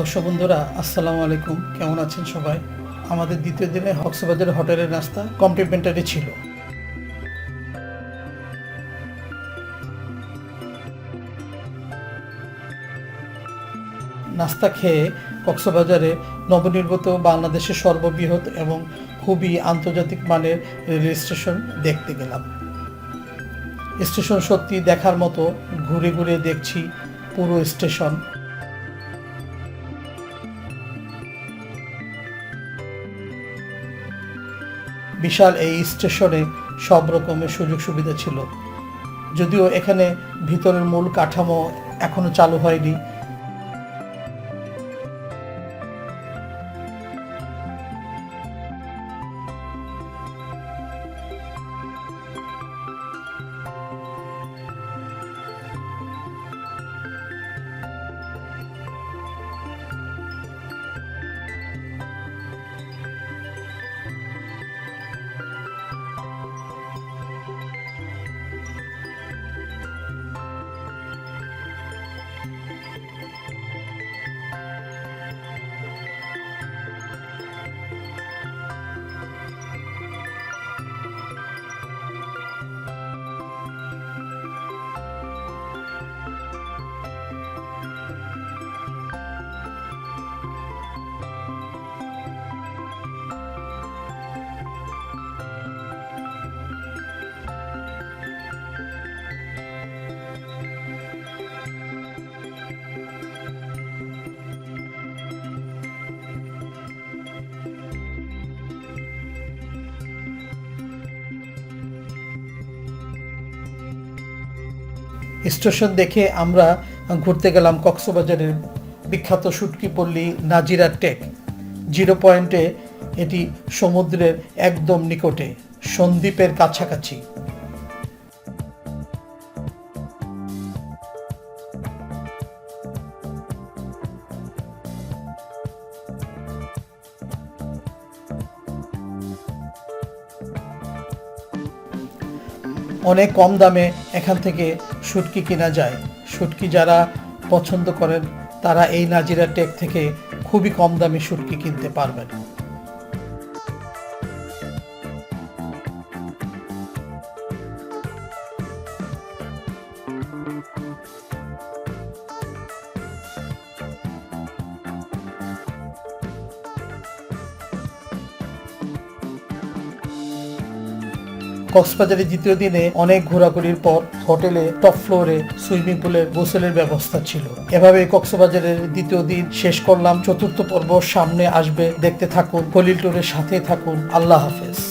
দর্শক বন্ধুরা, আসসালামু আলাইকুম। কেমন আছেন সবাই? আমাদের দ্বিতীয় দিনে কক্সবাজার হোটেলের নাস্তা কমপ্লিমেন্টারি ছিল। নাস্তা খেয়ে কক্সবাজারে নবনির্মিত বাংলাদেশের সর্ববৃহৎ এবং খুবই আন্তর্জাতিক মানের রেল স্টেশন দেখতে গেলাম। স্টেশন সত্যি দেখার মতো ঘুরে ঘুরে দেখছি পুরো স্টেশন। বিশাল এই স্টেশনে সব রকমের সুযোগ সুবিধা ছিল। যদিও এখানে ভিতরের মূল কাঠামো এখনও চালু হয়নি স্টেশন দেখে আমরা ঘুরতে গেলাম কক্সবাজারের বিখ্যাত শুটকি পল্লী নাজিরা টেক। জিরো পয়েন্টে এটি সমুদ্রের একদম নিকটে, সন্দ্বীপের কাছাকাছি। অনেক কম দামে এখান থেকে শুটকি কেনা যায়। শুটকি যারা পছন্দ করেন, তারা এই নাজিরা টেক থেকে খুবই কম দামে শুটকি কিনতে পারবেন। কক্সবাজারের দ্বিতীয় দিনে অনেক ঘোরাঘুরির পর হোটেলে, টপ ফ্লোরে সুইমিং পুলের গোসলের ব্যবস্থা ছিল। এভাবে কক্সবাজারের দ্বিতীয় দিন শেষ করলাম। চতুর্থ পর্ব সামনে আসবে। দেখতে থাকুন খলিল টুরের সাথে থাকুন। আল্লাহ হাফেজ।